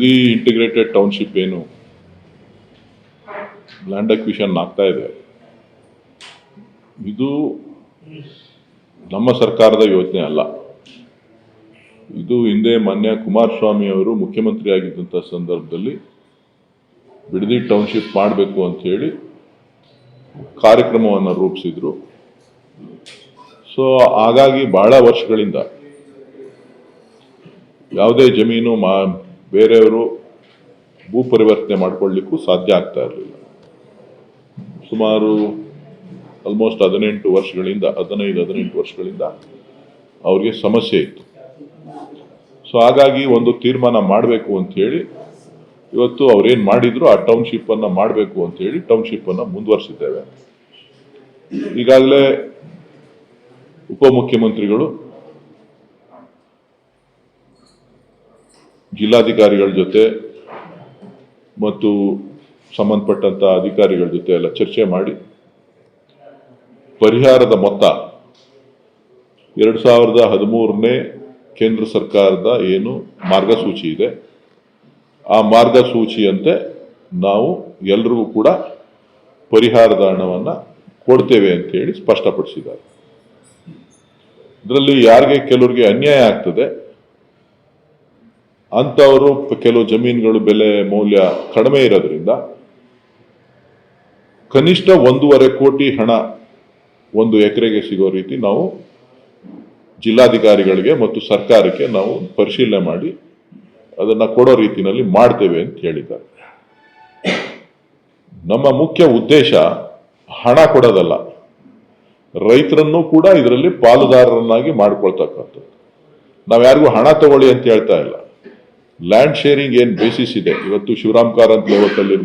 Bidadi integrated township ಏನು? Land acquisition ಆಗ್ತಾ ಇದೆ. ಇದು ನಮ್ಮ ಸರ್ಕಾರದ ಯೋಜನೆ ಅಲ್ಲ. ಇದು ಹಿಂದೆ ಮಾನ್ಯ ಕುಮಾರಸ್ವಾಮಿ ಅವರು ಮುಖ್ಯಮಂತ್ರಿ ಆಗಿದ್ದಂಥ ಸಂದರ್ಭದಲ್ಲಿ ಬಿಡದಿ ಟೌನ್ಶಿಪ್ ಮಾಡಬೇಕು ಅಂತ ಹೇಳಿ ಕಾರ್ಯಕ್ರಮವನ್ನು ರೂಪಿಸಿದ್ರು. ಸೊ ಹಾಗಾಗಿ ಬಹಳ ವರ್ಷಗಳಿಂದ ಯಾವುದೇ ಜಮೀನು ಮಾ ಬೇರೆಯವರು ಭೂ ಪರಿವರ್ತನೆ ಮಾಡಿಕೊಳ್ಳಿಕ್ಕೂ ಸಾಧ್ಯ ಆಗ್ತಾ ಇರಲಿಲ್ಲ. ಸುಮಾರು ಆಲ್ಮೋಸ್ಟ್ ಹದಿನೆಂಟು ವರ್ಷಗಳಿಂದ, ಹದಿನೈದು, ಹದಿನೆಂಟು ವರ್ಷಗಳಿಂದ ಅವ್ರಿಗೆ ಸಮಸ್ಯೆ ಇತ್ತು. ಸೊ ಹಾಗಾಗಿ ಒಂದು ತೀರ್ಮಾನ ಮಾಡಬೇಕು ಅಂತ ಹೇಳಿ, ಇವತ್ತು ಅವ್ರೇನು ಮಾಡಿದ್ರು, ಆ ಟೌನ್ಶಿಪ್ ಅನ್ನ ಮಾಡಬೇಕು ಅಂತ ಹೇಳಿ ಟೌನ್ಶಿಪ್ ಅನ್ನ ಮುಂದುವರಿಸಿದ್ದೇವೆ. ಈಗಾಗಲೇ ಉಪಮುಖ್ಯಮಂತ್ರಿಗಳು ಜಿಲ್ಲಾಧಿಕಾರಿಗಳ ಜೊತೆ ಮತ್ತು ಸಂಬಂಧಪಟ್ಟಂತ ಅಧಿಕಾರಿಗಳ ಜೊತೆ ಎಲ್ಲ ಚರ್ಚೆ ಮಾಡಿ ಪರಿಹಾರದ ಮೊತ್ತ ಎರಡು ಸಾವಿರದ ಹದಿಮೂರನೇ ಕೇಂದ್ರ ಸರ್ಕಾರದ ಏನು ಮಾರ್ಗಸೂಚಿ ಇದೆ. ಆ ಮಾರ್ಗಸೂಚಿಯಂತೆ ನಾವು ಎಲ್ರಿಗೂ ಕೂಡ ಪರಿಹಾರದ ಹಣವನ್ನು ಕೊಡ್ತೇವೆ ಅಂತ ಹೇಳಿ ಸ್ಪಷ್ಟಪಡಿಸಿದ್ದಾರೆ. ಇದರಲ್ಲಿ ಯಾರಿಗೆ ಕೆಲವರಿಗೆ ಅನ್ಯಾಯ ಆಗ್ತದೆ ಅಂಥವರು ಕೆಲವು ಜಮೀನುಗಳು ಬೆಲೆ ಮೌಲ್ಯ ಕಡಿಮೆ ಇರೋದ್ರಿಂದ ಕನಿಷ್ಠ ಒಂದೂವರೆ ಕೋಟಿ ಹಣ ಒಂದು ಎಕರೆಗೆ ಸಿಗೋ ರೀತಿ ನಾವು ಜಿಲ್ಲಾಧಿಕಾರಿಗಳಿಗೆ ಮತ್ತು ಸರ್ಕಾರಕ್ಕೆ ನಾವು ಪರಿಶೀಲನೆ ಮಾಡಿ ಅದನ್ನು ಕೊಡೋ ರೀತಿಯಲ್ಲಿ ಮಾಡ್ತೇವೆ ಅಂತ ಹೇಳಿದ್ದಾರೆ. ನಮ್ಮ ಮುಖ್ಯ ಉದ್ದೇಶ ಹಣ ಕೊಡೋದಲ್ಲ. ರೈತರನ್ನು ಕೂಡ ಇದರಲ್ಲಿ ಪಾಲುದಾರರನ್ನಾಗಿ ಮಾಡ್ಕೊಳ್ತಕ್ಕಂಥದ್ದು. ನಾವು ಯಾರಿಗೂ ಹಣ ತಗೊಳ್ಳಿ ಅಂತ ಹೇಳ್ತಾ ಇಲ್ಲ. ಲ್ಯಾಂಡ್ ಶೇರಿಂಗ್ ಏನು ಬೇಸಿಸ್ ಇದೆ? ಇವತ್ತು ಶಿವರಾಮ್ ಕಾರಂತ್ ಲೇಔಟಲ್ಲಿ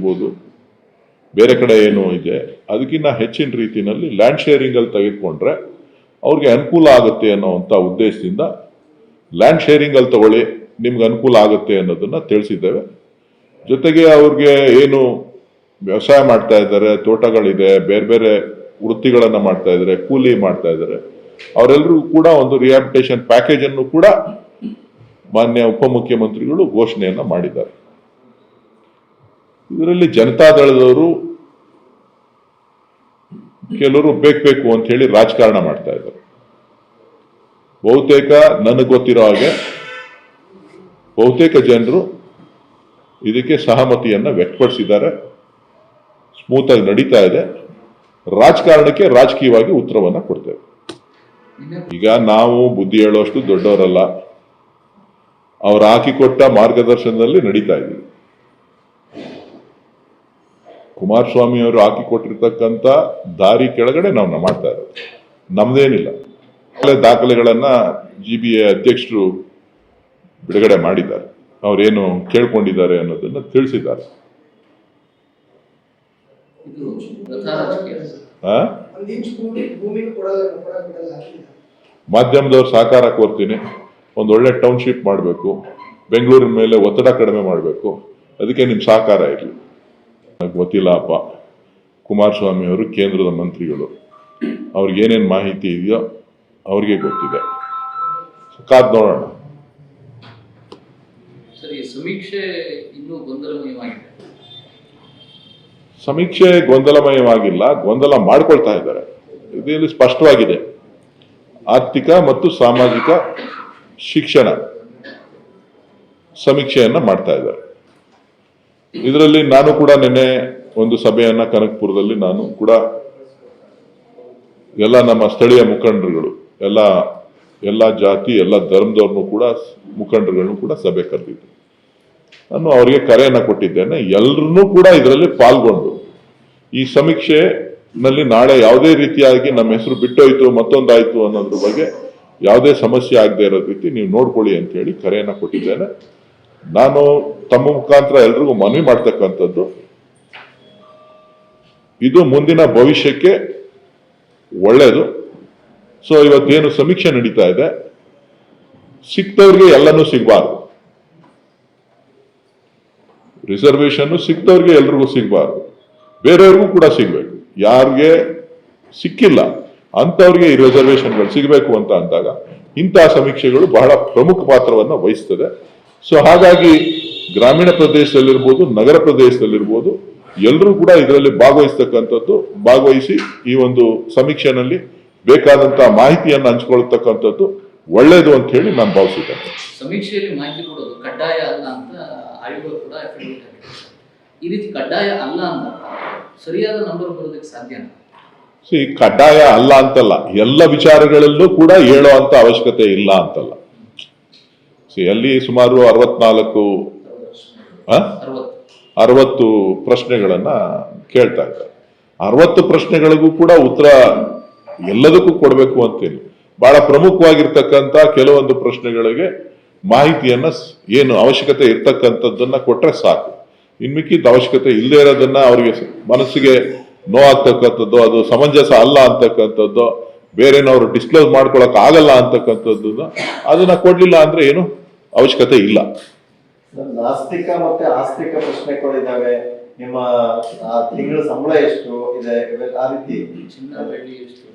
ಬೇರೆ ಕಡೆ ಏನು ಇದೆ. ಅದಕ್ಕಿಂತ ಹೆಚ್ಚಿನ ರೀತಿಯಲ್ಲಿ ಲ್ಯಾಂಡ್ ಶೇರಿಂಗ್ ಅಲ್ಲಿ ತೆಗೆದುಕೊಂಡ್ರೆ ಅವ್ರಿಗೆ ಅನುಕೂಲ ಆಗುತ್ತೆ ಅನ್ನೋವಂಥ ಉದ್ದೇಶದಿಂದ ಲ್ಯಾಂಡ್ ಶೇರಿಂಗ್ ಅಲ್ಲಿ ತಗೊಳ್ಳಿ, ನಿಮ್ಗೆ ಅನುಕೂಲ ಆಗುತ್ತೆ ಅನ್ನೋದನ್ನ ತಿಳಿಸಿದ್ದೇವೆ. ಜೊತೆಗೆ ಅವ್ರಿಗೆ ಏನು ವ್ಯವಸಾಯ ಮಾಡ್ತಾ ಇದ್ದಾರೆ, ತೋಟಗಳಿದೆ, ಬೇರೆ ಬೇರೆ ವೃತ್ತಿಗಳನ್ನು ಮಾಡ್ತಾ ಇದ್ದಾರೆ, ಕೂಲಿ ಮಾಡ್ತಾ ಇದ್ದಾರೆ. ಅವರೆಲ್ಲರಿಗೂ ಕೂಡ ಒಂದು ರಿಹಾಬಿಟೇಷನ್ ಪ್ಯಾಕೇಜನ್ನು ಕೂಡ ಮಾನ್ಯ ಉಪಮುಖ್ಯಮಂತ್ರಿಗಳು ಘೋಷಣೆಯನ್ನ ಮಾಡಿದ್ದಾರೆ. ಇದರಲ್ಲಿ ಜನತಾದಳದವರು ಕೆಲವರು ಬೇಕು ಬೇಕು ಅಂತ ಹೇಳಿ ರಾಜಕಾರಣ ಮಾಡ್ತಾ ಇದ್ದಾರೆ. ಬಹುತೇಕ ನನಗೆ ಗೊತ್ತಿರೋ ಹಾಗೆ ಬಹುತೇಕ ಜನರು ಇದಕ್ಕೆ ಸಹಮತಿಯನ್ನ ವ್ಯಕ್ತಪಡಿಸಿದ್ದಾರೆ. ಸ್ಮೂತ್ ಆಗಿ ನಡೀತಾ ಇದೆ. ರಾಜಕಾರಣಕ್ಕೆ ರಾಜಕೀಯವಾಗಿ ಉತ್ತರವನ್ನ ಕೊಡ್ತೇವೆ. ಈಗ ನಾವು ಬುದ್ಧಿ ಹೇಳೋಷ್ಟು ದೊಡ್ಡವರಲ್ಲ. ಅವ್ರು ಹಾಕಿಕೊಟ್ಟ ಮಾರ್ಗದರ್ಶನದಲ್ಲಿ ನಡೀತಾ ಇದ್ದೀವಿ ಕುಮಾರಸ್ವಾಮಿ ಅವರು ಹಾಕಿಕೊಟ್ಟಿರ್ತಕ್ಕಂಥ ದಾರಿ ಕೆಳಗಡೆ ನಾವು ಮಾಡ್ತಾ ಇರೋದು. ನಮ್ದೇನಿಲ್ಲ. ದಾಖಲೆಗಳನ್ನ ಜಿ ಬಿ ಎ ಅಧ್ಯಕ್ಷರು ಬಿಡುಗಡೆ ಮಾಡಿದ್ದಾರೆ. ಅವ್ರೇನು ಕೇಳ್ಕೊಂಡಿದ್ದಾರೆ ಅನ್ನೋದನ್ನ ತಿಳಿಸಿದ್ದಾರೆ. ಮಾಧ್ಯಮದವ್ರು ಸಹಕಾರ ಕೋರ್ತೀನಿ ಒಂದು ಒಳ್ಳೆ ಟೌನ್ಶಿಪ್ ಮಾಡಬೇಕು ಬೆಂಗಳೂರಿನ ಮೇಲೆ ಒತ್ತಡ ಕಡಿಮೆ ಮಾಡಬೇಕು ಅದಕ್ಕೆ ನಿಮ್ಮ ಸಹಕಾರ ಇರಲಿ. ನನಗೆ ಗೊತ್ತಿಲ್ಲ ಅಪ್ಪ ಕುಮಾರಸ್ವಾಮಿ ಅವರು ಕೇಂದ್ರದ ಮಂತ್ರಿಗಳು ಅವ್ರಿಗೆ ಏನೇನು ಮಾಹಿತಿ ಇದೆಯೋ ಅವ್ರಿಗೆ ಗೊತ್ತಿದೆ. ಕಾದ್ ನೋಡೋಣ. ಸಮೀಕ್ಷೆ ಇನ್ನೂ ಗೊಂದಲಮಯವಾಗಿದೆ. ಸಮೀಕ್ಷೆ ಗೊಂದಲಮಯವಾಗಿಲ್ಲ ಗೊಂದಲ ಮಾಡ್ಕೊಳ್ತಾ ಇದ್ದಾರೆ. ಇದರಲ್ಲಿ ಸ್ಪಷ್ಟವಾಗಿದೆ. ಆರ್ಥಿಕ ಮತ್ತು ಸಾಮಾಜಿಕ ಶಿಕ್ಷಣ, ಸಮೀಕ್ಷೆಯನ್ನ ಮಾಡ್ತಾ ಇದ್ದಾರೆ. ಇದರಲ್ಲಿ ನಾನು ಕೂಡ ನಿನ್ನೆ ಒಂದು ಸಭೆಯನ್ನ ಕನಕಪುರದಲ್ಲಿ ನಾನು ಕೂಡ ಎಲ್ಲ ನಮ್ಮ ಸ್ಥಳೀಯ ಮುಖಂಡರುಗಳು, ಎಲ್ಲ ಎಲ್ಲ ಜಾತಿ, ಎಲ್ಲ ಧರ್ಮದವ್ರನ್ನು ಕೂಡ ಮುಖಂಡರುಗಳನ್ನು ಕೂಡ ಸಭೆ ಕರೆದಿದ್ದೆ. ನಾನು ಅವರಿಗೆ ಕರೆಯನ್ನು ಕೊಟ್ಟಿದ್ದೇನೆ. ಎಲ್ಲರನ್ನೂ ಕೂಡ ಇದರಲ್ಲಿ ಪಾಲ್ಗೊಂಡು, ಈ ಸಮೀಕ್ಷೆನಲ್ಲಿ ನಾಳೆ ಯಾವುದೇ ರೀತಿಯಾಗಿ ನಮ್ಮ ಹೆಸರು ಬಿಟ್ಟೋಯ್ತು, ಮತ್ತೊಂದಾಯ್ತು ಅನ್ನೋದ್ರ ಬಗ್ಗೆ ಯಾವುದೇ ಸಮಸ್ಯೆ ಆಗದೆ ಇರೋ ರೀತಿ ನೀವು ನೋಡ್ಕೊಳ್ಳಿ ಅಂತ ಹೇಳಿ ಕರೆಯನ್ನ ಕೊಟ್ಟಿದ್ದೇನೆ. ನಾನು ತಮ್ಮ ಮುಖಾಂತರ ಎಲ್ರಿಗೂ ಮನವಿ ಮಾಡ್ತಕ್ಕಂಥದ್ದು, ಇದು ಮುಂದಿನ ಭವಿಷ್ಯಕ್ಕೆ ಒಳ್ಳೆಯದು ಸೊ ಇವತ್ತೇನು ಸಮೀಕ್ಷೆ ನಡೀತಾ ಇದೆ? ಸಿಕ್ತವ್ರಿಗೆ ಎಲ್ಲನೂ ಸಿಗಬಾರ್ದು. ರಿಸರ್ವೇಶನ್ ಸಿಕ್ತವ್ರಿಗೆ ಎಲ್ರಿಗೂ ಸಿಗಬಾರ್ದು. ಬೇರೆಯವ್ರಿಗೂ ಕೂಡ ಸಿಗ್ಬೇಕು. ಯಾರಿಗೆ ಸಿಕ್ಕಿಲ್ಲ ಅಂತವ್ರಿಗೆ ಈ ರಿಸರ್ವೇಶನ್ಗಳು ಸಿಗಬೇಕು ಅಂತ ಅಂದಾಗ ಇಂತಹ ಸಮೀಕ್ಷೆಗಳು ಬಹಳ ಪ್ರಮುಖ ಪಾತ್ರವನ್ನು ವಹಿಸ್ತದೆ. ಸೊ ಹಾಗಾಗಿ ಗ್ರಾಮೀಣ ಪ್ರದೇಶದಲ್ಲಿರ್ಬೋದು, ನಗರ ಪ್ರದೇಶದಲ್ಲಿರ್ಬೋದು ಎಲ್ಲರೂ ಕೂಡ ಇದರಲ್ಲಿ ಭಾಗವಹಿಸ್ತಕ್ಕಂಥದ್ದು, ಭಾಗವಹಿಸಿ ಈ ಒಂದು ಸಮೀಕ್ಷೆನಲ್ಲಿ ಬೇಕಾದಂತಹ ಮಾಹಿತಿಯನ್ನು ಹಂಚ್ಕೊಳ್ತಕ್ಕಂಥದ್ದು ಒಳ್ಳೆಯದು ಅಂತ ಹೇಳಿ ನಾನು ಭಾವಿಸಿದ್ದೇನೆ ಸಮೀಕ್ಷೆಯಲ್ಲಿ ಮಾಹಿತಿ ಕೊಡೋದು ಕಡ್ಡಾಯ ಅಲ್ಲ ಅಂತ ಆಯೋಗ ಕೂಡ ಈ ರೀತಿ ಕಡ್ಡಾಯ ಅಲ್ಲ ಅಂತ ಸರಿಯಾದ ನಂಬರ್ ಬರೋದಕ್ಕೆ ಸಾಧ್ಯನಾ ಸಿ ಕಡ್ಡಾಯ ಅಲ್ಲ ಅಂತಲ್ಲ, ಎಲ್ಲ ವಿಚಾರಗಳಲ್ಲೂ ಕೂಡ ಹೇಳೋ ಅಂತ ಅವಶ್ಯಕತೆ ಇಲ್ಲ ಅಂತಲ್ಲ. ಸಿ, ಅಲ್ಲಿ ಸುಮಾರು ಅರವತ್ನಾಲ್ಕು ಅರವತ್ತು ಪ್ರಶ್ನೆಗಳನ್ನ ಕೇಳ್ತಾ ಇದ್ದಾರೆ. ಅರವತ್ತು ಪ್ರಶ್ನೆಗಳಿಗೂ ಕೂಡ ಉತ್ತರ ಎಲ್ಲದಕ್ಕೂ ಕೊಡಬೇಕು ಅಂತೇಳಿ. ಬಹಳ ಪ್ರಮುಖವಾಗಿರ್ತಕ್ಕಂಥ ಕೆಲವೊಂದು ಪ್ರಶ್ನೆಗಳಿಗೆ ಮಾಹಿತಿಯನ್ನ ಏನು ಅವಶ್ಯಕತೆ ಇರ್ತಕ್ಕಂಥದ್ದನ್ನ ಕೊಟ್ರೆ ಸಾಕು. ಇನ್ಮಿಕ್ಕಿದ ಅವಶ್ಯಕತೆ ಇಲ್ಲದೆ ಇರೋದನ್ನ ಅವರಿಗೆ ಮನಸ್ಸಿಗೆ ನೋವಾಗ್ತಕ್ಕಂಥದ್ದು ಅದು ಸಮಂಜಸ ಅಲ್ಲ ಅಂತಕ್ಕಂಥದ್ದು ಬೇರೆನವರು ಡಿಸ್ಕ್ಲೋಸ್ ಮಾಡ್ಕೊಳಕ್ ಆಗಲ್ಲ ಅಂತಕ್ಕಂಥದ್ದು ಅದನ್ನ ಕೊಡ್ಲಿಲ್ಲ ಅಂದ್ರೆ ಏನು? ಅವಶ್ಯಕತೆ ಇಲ್ಲ. ನಾಸ್ತಿಕ ಮತ್ತೆ ಆಸ್ತಿಕ ಪ್ರಶ್ನೆಗಳಿದ್ದಾವೆ. ನಿಮ್ಮ ಆ ತಿಂಗಳ ಸಂಬಳ ಎಷ್ಟು? ಇದೆ ಆ ರೀತಿ. ಚಿನ್ನ ಬೆಳ್ಳಿ ಎಷ್ಟು?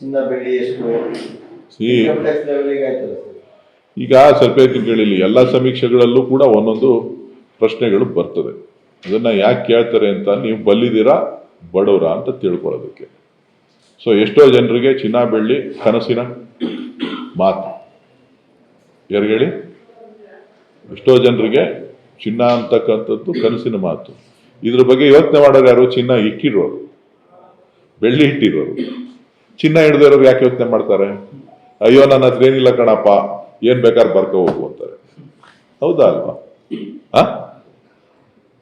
ಚಿನ್ನ ಬೆಳ್ಳಿ ಎಷ್ಟು? ಈಗ ಕೇಳಿಲ್ಲ ಎಲ್ಲ ಸಮೀಕ್ಷೆಗಳಲ್ಲೂ ಕೂಡ ಒಂದೊಂದು ಪ್ರಶ್ನೆಗಳು ಬರ್ತದೆ. ಅದನ್ನ ಯಾಕೆ ಕೇಳ್ತಾರೆ ಅಂತ ನೀವು ಬಲ್ಲಿದ್ದೀರಾ? ಬಡವರ ಅಂತ ತಿಳ್ಕೊಳ್ಳೋದಕ್ಕೆ. ಸೊ ಎಷ್ಟೋ ಜನರಿಗೆ ಚಿನ್ನ ಬೆಳ್ಳಿ ಕನಸಿನ ಮಾತು. ಯಾರು ಹೇಳಿ? ಎಷ್ಟೋ ಜನರಿಗೆ ಚಿನ್ನ ಅಂತಕ್ಕಂಥದ್ದು ಕನಸಿನ ಮಾತು. ಇದ್ರ ಬಗ್ಗೆ ಯೋಚನೆ ಮಾಡೋರು ಯಾರು? ಚಿನ್ನ ಇಕ್ಕಿರೋರು ಬೆಳ್ಳಿ ಇಟ್ಟಿರೋರು. ಚಿನ್ನ ಹಿಡ್ದಿರೋರು ಯಾಕೆ ಯೋಚನೆ ಮಾಡ್ತಾರೆ? ಅಯ್ಯೋ, ನನ್ನ ಹತ್ರ ಏನಿಲ್ಲ ಕಣಪ್ಪ, ಏನ್ ಬೇಕಾದ್ರೆ ಬರ್ಕೊ ಹೋಗು ಅಂತಾರೆ. ಹೌದಾ ಅಲ್ವಾ?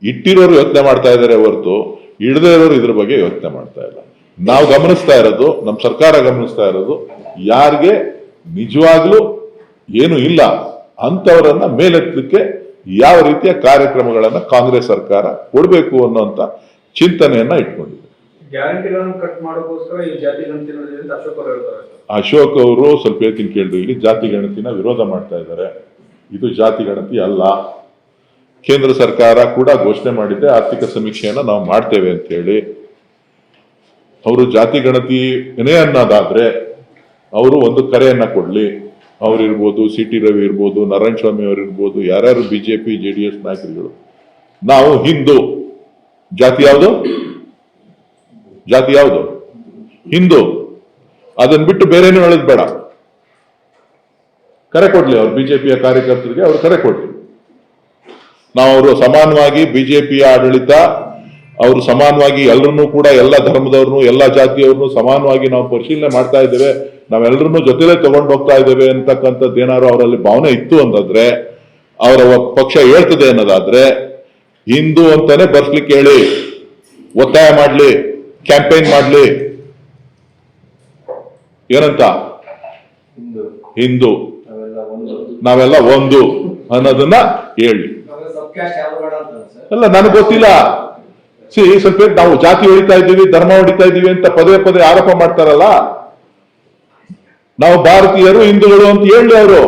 ಇಟ್ಟಿರೋರು ಯೋಚನೆ ಮಾಡ್ತಾ ಇದ್ದಾರೆ ಹೊರತು. ಇಡದೇ ಇರೋರು ಇದ್ರ ಬಗ್ಗೆ ಯೋಚನೆ ಮಾಡ್ತಾ ಇಲ್ಲ. ನಾವು ಗಮನಿಸ್ತಾ ಇರೋದು ನಮ್ಮ ಸರ್ಕಾರ ಗಮನಿಸ್ತಾ ಇರೋದು ಯಾರಿಗೆ ನಿಜವಾಗ್ಲೂ ಏನು ಇಲ್ಲ ಅಂತವರನ್ನ ಮೇಲೆತ್ತಲಿಕ್ಕೆ ಯಾವ ರೀತಿಯ ಕಾರ್ಯಕ್ರಮಗಳನ್ನ ಕಾಂಗ್ರೆಸ್ ಸರ್ಕಾರ ಕೊಡಬೇಕು ಅನ್ನೋಂಥ ಚಿಂತನೆಯನ್ನ ಇಟ್ಕೊಂಡಿದೆ. ಅಶೋಕ್ ಅವರು ಸ್ವಲ್ಪ ಹೇಳ್ತೀನಿ ಕೇಳಿದ್ರು ಇಲ್ಲಿ ಜಾತಿ ಗಣತಿನ ವಿರೋಧ ಮಾಡ್ತಾ ಇದ್ದಾರೆ. ಇದು ಜಾತಿ ಗಣತಿ ಅಲ್ಲ. ಕೇಂದ್ರ ಸರ್ಕಾರ ಕೂಡ ಘೋಷಣೆ ಮಾಡಿದೆ, ಆರ್ಥಿಕ ಸಮೀಕ್ಷೆಯನ್ನ ನಾವು ಮಾಡ್ತೇವೆ ಅಂತ ಹೇಳಿ. ಅವರು ಜಾತಿ ಗಣತಿ ಏನೇ ಅನ್ನೋದಾದ್ರೆ ಅವರು ಒಂದು ಕರೆಯನ್ನ ಕೊಡ್ಲಿ. ಅವ್ರು ಇರ್ಬೋದು, ಸಿ ಟಿ ರವಿ ಇರ್ಬೋದು, ನಾರಾಯಣ ಸ್ವಾಮಿ ಅವರು ಇರ್ಬೋದು, ಯಾರ್ಯಾರು ಬಿಜೆಪಿ, ಜೆ ಡಿ ಎಸ್ ನಾಯಕರುಗಳು. ನಾವು ಹಿಂದೂ. ಜಾತಿ ಯಾವುದು? ಜಾತಿ ಯಾವುದು? ಹಿಂದೂ. ಅದನ್ನ ಬಿಟ್ಟು ಬೇರೆನೂ ಹೇಳೋದು ಬೇಡ. ಕರೆ ಕೊಡ್ಲಿ ಅವ್ರು ಬಿಜೆಪಿಯ ಕಾರ್ಯಕರ್ತರಿಗೆ ಅವ್ರು ಕರೆ ಕೊಡ್ಲಿ. ನಾವು ಅವರು ಸಮಾನವಾಗಿ ಬಿಜೆಪಿಯ ಆಡಳಿತ ಅವರು ಸಮಾನವಾಗಿ ಎಲ್ಲರನ್ನೂ ಕೂಡ ಎಲ್ಲ ಧರ್ಮದವ್ರನ್ನು ಎಲ್ಲ ಜಾತಿಯವ್ರನ್ನು ಸಮಾನವಾಗಿ ನಾವು ಪರಿಶೀಲನೆ ಮಾಡ್ತಾ ಇದ್ದೇವೆ. ನಾವೆಲ್ಲರನ್ನೂ ಜೊತೆಲೇ ತಗೊಂಡು ಹೋಗ್ತಾ ಇದ್ದೇವೆ ಅಂತಕ್ಕಂಥದ್ದು ಏನಾದ್ರು ಅವರಲ್ಲಿ ಭಾವನೆ ಇತ್ತು ಅಂತಂದ್ರೆ ಅವರ ಪಕ್ಷ ಹೇಳ್ತದೆ ಅನ್ನೋದಾದ್ರೆ ಹಿಂದೂ ಅಂತಾನೆ ಬರ್ಸ್ಲಿಕ್ಕೆ ಹೇಳಿ ಒತ್ತಾಯ ಮಾಡ್ಲಿ ಕ್ಯಾಂಪೇನ್ ಮಾಡ್ಲಿ. ಏನಂತ? ಹಿಂದೂ. ನಾವೆಲ್ಲ ಒಂದು ಅನ್ನೋದನ್ನ ಹೇಳಿ. ಅಲ್ಲ, ನನಗೆ ಗೊತ್ತಿಲ್ಲ. ಸಿ ಸ್ವಲ್ಪ ನಾವು ಜಾತಿ ಹೊಡಿತಾ ಇದ್ದೀವಿ, ಧರ್ಮ ಹೊಡಿತಾ ಇದ್ದೀವಿ ಅಂತ ಪದೇ ಪದೇ ಆರೋಪ ಮಾಡ್ತಾರಲ್ಲ? ನಾವು ಭಾರತೀಯರು, ಹಿಂದೂಗಳು ಅಂತ ಹೇಳಿ ಅವರು.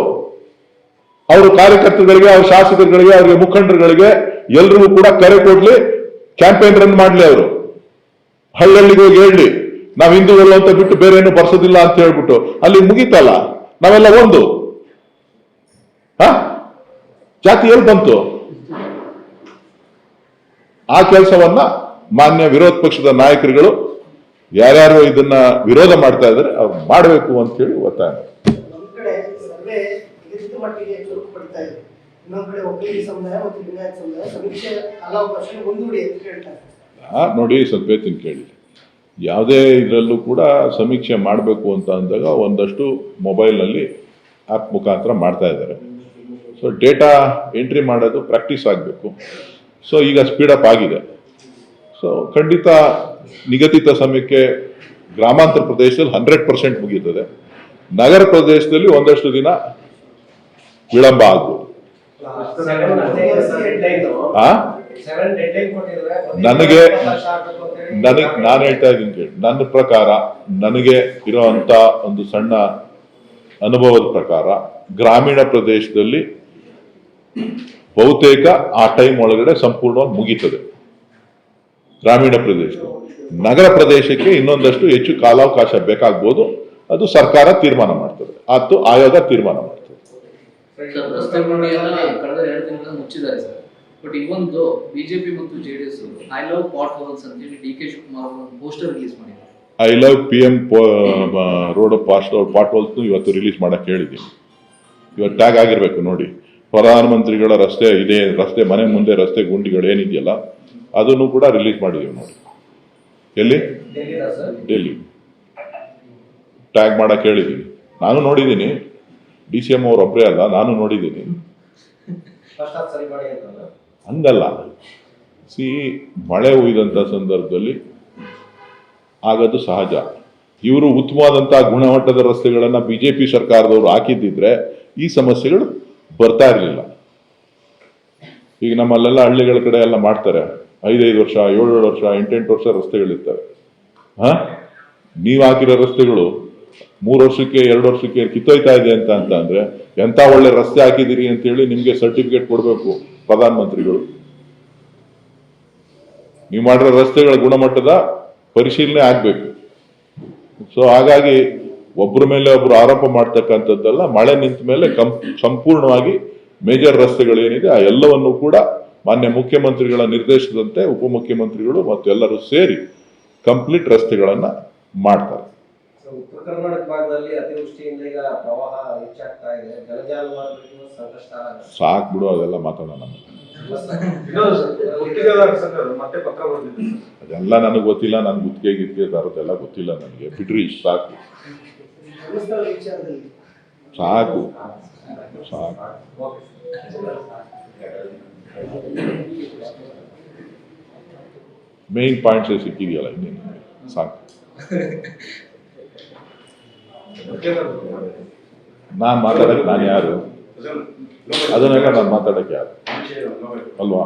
ಅವರು ಕಾರ್ಯಕರ್ತರುಗಳಿಗೆ, ಅವ್ರ ಶಾಸಕರುಗಳಿಗೆ, ಅವ್ರಿಗೆ ಮುಖಂಡರುಗಳಿಗೆ ಎಲ್ರಿಗೂ ಕೂಡ ಕರೆ ಕೊಡ್ಲಿ ಕ್ಯಾಂಪೇನ್ ರನ್ ಮಾಡ್ಲಿ ಅವರು. ಹಳ್ಳಿಗೆ ಹೋಗಿ ಹೇಳಿ, ನಾವು ಹಿಂದೂಗಳು ಅಂತ ಬಿಟ್ಟು ಬೇರೆ ಏನು ಬರ್ಸೋದಿಲ್ಲ ಅಂತ ಹೇಳ್ಬಿಟ್ಟು. ಅಲ್ಲಿ ಮುಗೀತಲ್ಲ? ನಾವೆಲ್ಲ ಒಂದು. ಹಾ? ಜಾತಿ ಎಲ್ಲಿ ಬಂತು? ಆ ಕೆಲಸವನ್ನ ಮಾನ್ಯ ವಿರೋಧ ಪಕ್ಷದ ನಾಯಕರುಗಳು ಯಾರ್ಯಾರು ಇದನ್ನ ವಿರೋಧ ಮಾಡ್ತಾ ಇದ್ದಾರೆ ಅವ್ರು ಮಾಡಬೇಕು ಅಂತ ಹೇಳಿ ಒತ್ತಾಯ ನೋಡಿ ಸ್ವಲ್ಪ ಹೇಳ್ತೀನಿ ಕೇಳಿ. ಯಾವುದೇ ಇದರಲ್ಲೂ ಕೂಡ ಸಮೀಕ್ಷೆ ಮಾಡಬೇಕು ಅಂತ ಅಂದಾಗ ಒಂದಷ್ಟು ಮೊಬೈಲ್ನಲ್ಲಿ ಆ್ಯಪ್ ಮುಖಾಂತರ ಮಾಡ್ತಾ ಇದ್ದಾರೆ. ಸೊ ಡೇಟಾ ಎಂಟ್ರಿ ಮಾಡೋದು ಪ್ರಾಕ್ಟೀಸ್ ಆಗಬೇಕು. ಸೊ ಈಗ ಸ್ಪೀಡಪ್ ಆಗಿದೆ. ಸೊ ಖಂಡಿತ ನಿಗದಿತ ಸಮಯಕ್ಕೆ ಗ್ರಾಮಾಂತರ ಪ್ರದೇಶದಲ್ಲಿ ಹಂಡ್ರೆಡ್ ಪರ್ಸೆಂಟ್ ಮುಗಿಯುತ್ತದೆ. ನಗರ ಪ್ರದೇಶದಲ್ಲಿ ಒಂದಷ್ಟು ದಿನ ವಿಳಂಬ ಆಗ್ಬೋದು ನನಗೆ ನನಗೆ ನಾನು ಹೇಳ್ತಾ ಇದ್ದೀನಿ ಕೇಳಿ. ನನ್ನ ಪ್ರಕಾರ ನನಗೆ ಇರುವಂತ ಒಂದು ಸಣ್ಣ ಅನುಭವದ ಪ್ರಕಾರ ಗ್ರಾಮೀಣ ಪ್ರದೇಶದಲ್ಲಿ ಬಹುತೇಕ ಆ ಟೈಮ್ ಒಳಗಡೆ ಸಂಪೂರ್ಣವಾಗಿ ಮುಗೀತದೆ. ಗ್ರಾಮೀಣ ಪ್ರದೇಶ ನಗರ ಪ್ರದೇಶಕ್ಕೆ ಇನ್ನೊಂದಷ್ಟು ಹೆಚ್ಚು ಕಾಲಾವಕಾಶ ಬೇಕಾಗ್ಬೋದು. ಅದು ಸರ್ಕಾರ ತೀರ್ಮಾನ ಮಾಡ್ತದೆ. ಅದು ಆಯೋಗ ತೀರ್ಮಾನ ಮಾಡ್ತದೆ. ಬಟ್ ಇವೊಂದು ಬಿಜೆಪಿ ಮತ್ತು JDS I love potholes ಅಂತೇಳಿ ಡಿ ಕೆ ಶಿವಕುಮಾರ್ ಒಂದು ಪೋಸ್ಟರ್ ರಿಲೀಸ್ ಮಾಡಿದ್ದಾರೆ. I love P M road past potholes ಇವತ್ತು ರಿಲೀಸ್ ಮಾಡಕ್ಕೆ ಹೇಳಿದ್ದೀನಿ. ಇವತ್ತು ಟ್ಯಾಗ್ ಆಗಿರ್ಬೇಕು ನೋಡಿ. ಪ್ರಧಾನಮಂತ್ರಿಗಳ ರಸ್ತೆ ಇದೆ ರಸ್ತೆ ಮನೆ ಮುಂದೆ ರಸ್ತೆ ಗುಂಡಿಗಳು ಏನಿದೆಯಲ್ಲ ಅದನ್ನು ಕೂಡ ರಿಲೀಸ್ ಮಾಡಿದ್ದೀವಿ ನೋಡಿ. ಎಲ್ಲಿ? ಡೆಲ್ಲಿ. ಟ್ಯಾಗ್ ಮಾಡಕ್ಕೆ ಹೇಳಿದ್ದೀನಿ ನಾನು ನೋಡಿದ್ದೀನಿ. ಡಿ ಸಿ ಎಂ ಅವ್ರು ಒಬ್ಬರೇ ಅಲ್ಲ ನಾನು ನೋಡಿದ್ದೀನಿ. ಹಂಗಲ್ಲ. ಸಿ ಮಳೆ ಹುಯ್ದಂಥ ಸಂದರ್ಭದಲ್ಲಿ ಆಗೋದು ಸಹಜ. ಇವರು ಉತ್ತಮವಾದಂತಹ ಗುಣಮಟ್ಟದ ರಸ್ತೆಗಳನ್ನು ಬಿ ಜೆ ಪಿ ಸರ್ಕಾರದವರು ಹಾಕಿದ್ದಿದ್ರೆ ಈ ಸಮಸ್ಯೆಗಳು ಬರ್ತಾ ಇರಲಿಲ್ಲ. ಈಗ ನಮ್ಮ ಅಲ್ಲೆಲ್ಲ ಹಳ್ಳಿಗಳ ಕಡೆ ಎಲ್ಲ ಮಾಡ್ತಾರೆ. ಐದೈದು ವರ್ಷ, ಏಳೇಳು ವರ್ಷ, ಎಂಟೆಂಟು ವರ್ಷ ರಸ್ತೆಗಳಿರ್ತವೆ ಹಾ? ನೀವು ಹಾಕಿರೋ ರಸ್ತೆಗಳು ಮೂರು ವರ್ಷಕ್ಕೆ, ಎರಡು ವರ್ಷಕ್ಕೆ ಕಿತ್ತೋಯ್ತಾ ಇದೆ ಅಂತ ಅಂತ ಅಂದ್ರೆ ಎಂತ ಒಳ್ಳೆ ರಸ್ತೆ ಹಾಕಿದಿರಿ ಅಂತೇಳಿ ನಿಮ್ಗೆ ಸರ್ಟಿಫಿಕೇಟ್ ಕೊಡಬೇಕು ಪ್ರಧಾನಮಂತ್ರಿಗಳು. ನೀವು ಮಾಡಿರೋ ರಸ್ತೆಗಳ ಗುಣಮಟ್ಟದ ಪರಿಶೀಲನೆ ಆಗ್ಬೇಕು. ಸೊ ಹಾಗಾಗಿ ಒಬ್ಬರ ಮೇಲೆ ಒಬ್ರು ಆರೋಪ ಮಾಡ್ತಕ್ಕಂಥದ್ದೆಲ್ಲ ಮಳೆ ನಿಂತ ಮೇಲೆ ಸಂಪೂರ್ಣವಾಗಿ ಮೇಜರ್ ರಸ್ತೆಗಳೇನಿದೆ ಆ ಎಲ್ಲವನ್ನು ಕೂಡ ಮಾನ್ಯ ಮುಖ್ಯಮಂತ್ರಿಗಳ ನಿರ್ದೇಶದಂತೆ ಉಪಮುಖ್ಯಮಂತ್ರಿಗಳು ಮತ್ತು ಎಲ್ಲರೂ ಸೇರಿ ಕಂಪ್ಲೀಟ್ ರಸ್ತೆಗಳನ್ನ ಮಾಡ್ತಾರೆ. ಉತ್ತರ ಕರ್ನಾಟಕ ಭಾಗದಲ್ಲಿ ಅತಿವೃಷ್ಟಿಯಿಂದ ಈಗ ಪ್ರವಾಹ ಹೆಚ್ಚಾಗ್ತಾ ಇದೆ. ಜಲಜಾಲವಾದಗಳಿಗೂ ಸಂಕಷ್ಟ ಸಾಕ್ ಬಿಡು ಅದೆಲ್ಲ ಮಾತಾಡೋಣ ಅದೆಲ್ಲ ನನಗೆ ಗೊತ್ತಿಲ್ಲ ನನ್ಗೆ ಗುತ್ತಿಗೆ ಗಿತ್ತಿಗೆ ತರೋದೆಲ್ಲ ಗೊತ್ತಿಲ್ಲ ನನಗೆ. ಬಿಡ್ರಿ ಸಾಕು. ಸಾಕು ಸಾಕು ಮೇನ್ ಪಾಯಿಂಟ್ಸೇ ಸಿಕ್ಕಿದೆಯಲ್ಲ ಇನ್ನೇನು ಸಾಕು ನಾನು ಮಾತಾಡಕ್ಕೆ ನಾನು ಯಾರು ಅದನ್ನೆಲ್ಲ ನಾನು ಮಾತಾಡಕ್ಕೆ ಯಾರು ಅಲ್ವಾ